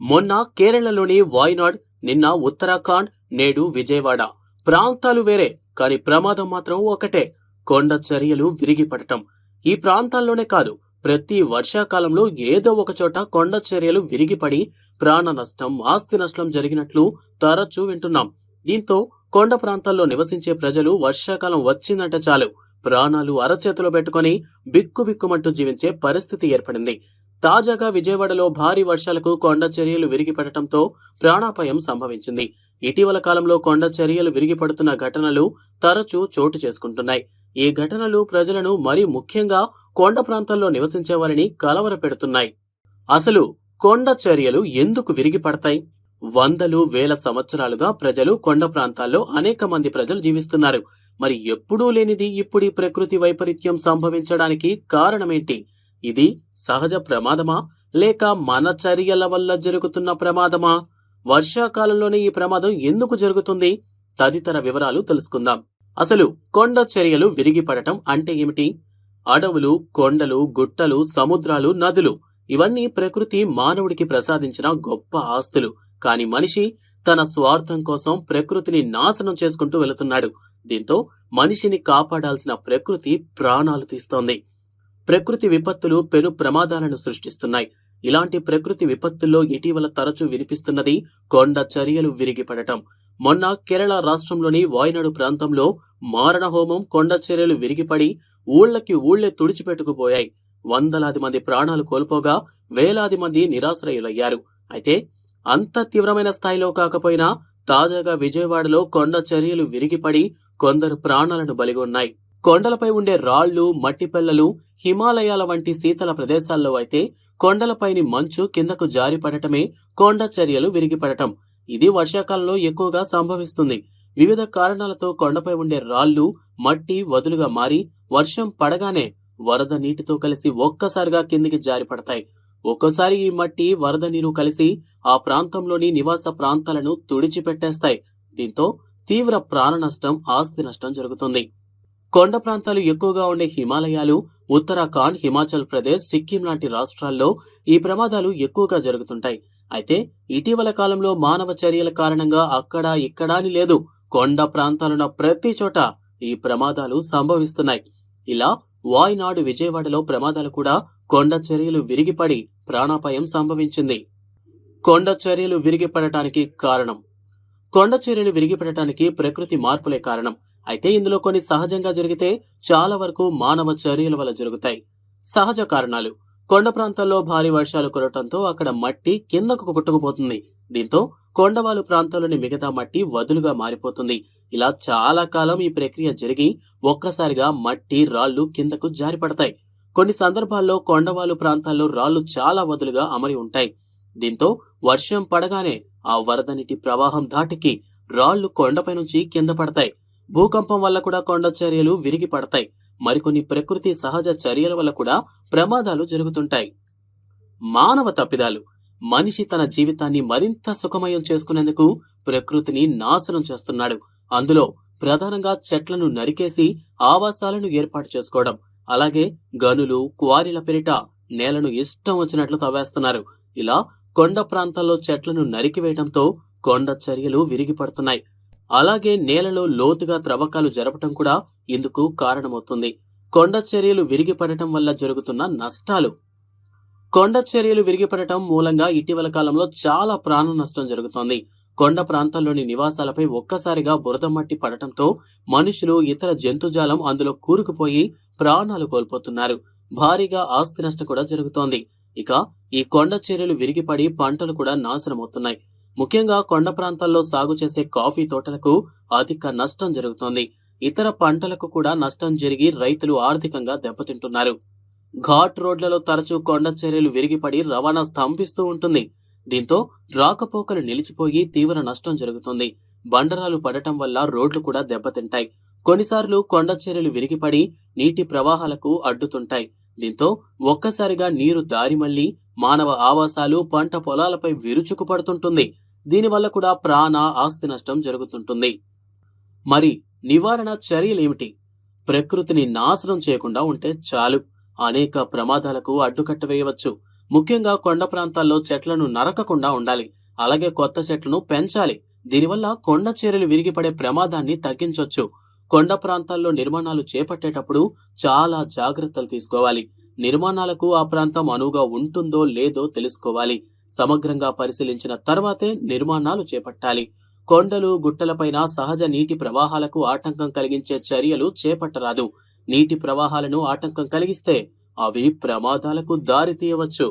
మొన్న కేరళలోని వాయనాడ్ నిన్న ఉత్తరాఖండ్ నేడు విజయవాడ. ప్రాంతాలు వేరే కానీ ప్రమాదం మాత్రం ఒకటే. కొండ చర్యలు విరిగిపడటం. ఈ ప్రాంతాల్లోనే కాదు ప్రతి వర్షాకాలంలో ఏదో ఒక చోట కొండ చర్యలు విరిగిపడి ప్రాణ నష్టం ఆస్తి నష్టం జరిగినట్లు తరచూ వింటున్నాం. దీంతో కొండ ప్రాంతాల్లో నివసించే ప్రజలు వర్షాకాలం వచ్చిందంటే చాలు. ప్రాణాలు అరచేతిలో పెట్టుకొని బిక్కుబిక్కుమంటూ జీవించే పరిస్థితి ఏర్పడింది. తాజాగా విజయవాడలో భారీ వర్షాలకు కొండ చర్యలు విరిగిపడటంతో ప్రాణాపాయం సంభవించింది. ఇటీవల కాలంలో కొండ చర్యలు విరిగిపడుతున్న ఘటనలు తరచూ చోటు చేసుకుంటున్నాయి. ఈ ఘటనలు ప్రజలను మరీ ముఖ్యంగా కొండ ప్రాంతాల్లో నివసించే వారిని కలవరపెడుతున్నాయి. అసలు కొండ చర్యలు ఎందుకు విరిగిపడతాయి? వందలు వేల సంవత్సరాలుగా ప్రజలు కొండ ప్రాంతాల్లో అనేక మంది ప్రజలు జీవిస్తున్నారు. మరి ఎప్పుడూ లేనిది ఇప్పుడు ప్రకృతి వైపరీత్యం సంభవించడానికి కారణమేంటి? ఇది సహజ ప్రమాదమా? లేక మన చర్యల వల్ల జరుగుతున్న ప్రమాదమా? వర్షాకాలంలోనే ఈ ప్రమాదం ఎందుకు జరుగుతుంది? తదితర వివరాలు తెలుసుకుందాం. అసలు కొండ చర్యలు విరిగిపడటం అంటే ఏమిటి? అడవులు కొండలు గుట్టలు సముద్రాలు నదులు ఇవన్నీ ప్రకృతి మానవుడికి ప్రసాదించిన గొప్ప ఆస్తులు. కాని మనిషి తన స్వార్థం కోసం ప్రకృతిని నాశనం చేసుకుంటూ వెళుతున్నాడు. దీంతో మనిషిని కాపాడాల్సిన ప్రకృతి ప్రాణాలు తీస్తోంది. ప్రకృతి విపత్తులు పెను ప్రమాదాలను సృష్టిస్తున్నాయి. ఇలాంటి ప్రకృతి విపత్తుల్లో ఇటీవల తరచూ వినిపిస్తున్నది కొండ చర్యలు విరిగిపడటం. మొన్న కేరళ రాష్ట్రంలోని వాయనాడు ప్రాంతంలో మారణహోమం కొండ చర్యలు విరిగిపడి ఊళ్ళకి ఊళ్ళే తుడిచిపెట్టుకుపోయాయి. వందలాది మంది ప్రాణాలు కోల్పోగా వేలాది మంది నిరాశ్రయులయ్యారు. అయితే అంత తీవ్రమైన స్థాయిలో కాకపోయినా తాజాగా విజయవాడలో కొండ చర్యలు విరిగిపడి కొందరు ప్రాణాలను బలిగొన్నాయి. కొండలపై ఉండే రాళ్ళు మట్టిపెళ్ళలు హిమాలయాల వంటి శీతల ప్రదేశాల్లో అయితే కొండలపైని మంచు కిందకు జారిపడటమే కొండ చర్యలు విరిగిపడటం. ఇది వర్షాకాలంలో ఎక్కువగా సంభవిస్తుంది. వివిధ కారణాలతో కొండపై ఉండే రాళ్ళు మట్టి వదులుగా మారి వర్షం పడగానే వరద నీటితో కలిసి ఒక్కసారిగా కిందికి జారిపడతాయి ఒక్కోసారి ఈ మట్టి వరద నీరు కలిసి ఆ ప్రాంతంలోని నివాస ప్రాంతాలను తుడిచిపెట్టేస్తాయి. దీంతో తీవ్ర ప్రాణ నష్టం ఆస్తి నష్టం జరుగుతుంది. కొండ ప్రాంతాలు ఎక్కువగా ఉండే హిమాలయాలు ఉత్తరాఖండ్ హిమాచల్ ప్రదేశ్ సిక్కిం లాంటి రాష్ట్రాల్లో ఈ ప్రమాదాలు ఎక్కువగా జరుగుతుంటాయి. అయితే ఇటీవల కాలంలో మానవ చర్యల కారణంగా అక్కడ ఇక్కడ అని లేదు. కొండ ప్రాంతాలున్న ప్రతి చోట ఈ ప్రమాదాలు సంభవిస్తున్నాయి. ఇలా వాయినాడు విజయవాడలో ప్రమాదాలు కూడా కొండ చర్యలు విరిగిపడి ప్రాణాపాయం సంభవించింది. కొండ చర్యలు విరిగిపడటానికి కారణం కొండ చర్యలు విరిగిపెట్టడానికి ప్రకృతి మార్పులే కారణం. అయితే ఇందులో కొన్ని సహజంగా జరిగితే చాలా వరకు మానవ చర్యల వల్ల జరుగుతాయి. సహజ కారణాలు. కొండ ప్రాంతాల్లో భారీ వర్షాలు కురవటంతో అక్కడ మట్టి కిందకు కొట్టుకుపోతుంది. దీంతో కొండవాలు ప్రాంతాల్లోని మిగతా మట్టి వదులుగా మారిపోతుంది. ఇలా చాలా కాలం ఈ ప్రక్రియ జరిగి ఒక్కసారిగా మట్టి రాళ్ళు కిందకు జారిపడతాయి. కొన్ని సందర్భాల్లో కొండవాలు ప్రాంతాల్లో రాళ్ళు చాలా వదులుగా అమరి ఉంటాయి. దీంతో వర్షం పడగానే ఆ వరద నీటి ప్రవాహం దాటికి రాళ్ళు కొండపై నుంచి కింద పడతాయి. భూకంపం వల్ల కూడా కొండ చర్యలు విరిగి పడతాయి. మరికొన్ని ప్రకృతి సహజ చర్యల వల్ల కూడా ప్రమాదాలు జరుగుతుంటాయి. మానవ తప్పిదాలు. మనిషి తన జీవితాన్ని మరింత సుఖమయం చేసుకునేందుకు ప్రకృతిని నాశనం చేస్తున్నాడు. అందులో ప్రధానంగా చెట్లను నరికేసి ఆవాసాలను ఏర్పాటు చేసుకోవడం. అలాగే గనులు క్వారీల పేరిట నేలను ఇష్టం వచ్చినట్లు తవ్వేస్తున్నారు. ఇలా కొండ ప్రాంతాల్లో చెట్లను నరికివేయడంతో కొండ చర్యలు విరిగిపడుతున్నాయి. అలాగే నేలలో లోతుగా త్రవ్వకాలు జరపటం కూడా ఇందుకు కారణమవుతుంది. కొండ చర్యలు విరిగిపడటం వల్ల జరుగుతున్న నష్టాలు. కొండ చర్యలు విరిగిపడటం మూలంగా ఇటీవల కాలంలో చాలా ప్రాణ నష్టం జరుగుతోంది. కొండ ప్రాంతాల్లోని నివాసాలపై ఒక్కసారిగా బురద మట్టి పడటంతో మనుషులు ఇతర జంతుజాలం అందులో కూరుకుపోయి ప్రాణాలు కోల్పోతున్నారు. భారీగా ఆస్తి నష్టం కూడా జరుగుతోంది. ఇక ఈ కొండ చర్యలు విరిగిపడి పంటలు కూడా నాశనమవుతున్నాయి. ముఖ్యంగా కొండ ప్రాంతాల్లో సాగు చేసే కాఫీ తోటలకు అధిక నష్టం జరుగుతోంది. ఇతర పంటలకు కూడా నష్టం జరిగి రైతులు ఆర్థికంగా దెబ్బతింటున్నారు. ఘాట్ రోడ్లలో తరచూ కొండ చర్యలు విరిగిపడి రవాణా స్తంభిస్తూ ఉంటుంది. దీంతో రాకపోకలు నిలిచిపోయి తీవ్ర నష్టం జరుగుతుంది. బండరాలు పడటం వల్ల రోడ్లు కూడా దెబ్బతింటాయి. కొన్నిసార్లు కొండ చర్యలు విరిగిపడి నీటి ప్రవాహాలకు అడ్డుతుంటాయి. దీంతో ఒక్కసారిగా నీరు దారి మళ్ళీ మానవ ఆవాసాలు పంట పొలాలపై విరుచుకు పడుతుంటుంది దీనివల్ల కూడా ప్రాణ ఆస్తి నష్టం జరుగుతుంటుంది. మరి నివారణ చర్యలేమిటి? ప్రకృతిని నాశనం చేయకుండా ఉంటే చాలు. అనేక ప్రమాదాలకు అడ్డుకట్ట వేయవచ్చు. ముఖ్యంగా కొండ ప్రాంతాల్లో చెట్లను నరకకుండా ఉండాలి. అలాగే కొత్త చెట్లను పెంచాలి. దీనివల్ల కొండ చర్యలు విరిగిపడే ప్రమాదాన్ని తగ్గించవచ్చు కొండ ప్రాంతాల్లో నిర్మాణాలు చేపట్టేటప్పుడు చాలా జాగ్రత్తలు తీసుకోవాలి. నిర్మాణాలకు ఆ ప్రాంతం అనువుగా ఉంటుందో లేదో తెలుసుకోవాలి. సమగ్రంగా పరిశీలించిన తర్వాతే నిర్మాణాలు చేపట్టాలి. కొండలు గుట్టలపైన సహజ నీటి ప్రవాహాలకు ఆటంకం కలిగించే చర్యలు చేపట్టరాదు. నీటి ప్రవాహాలను ఆటంకం కలిగిస్తే అవి ప్రమాదాలకు దారి తీయవచ్చు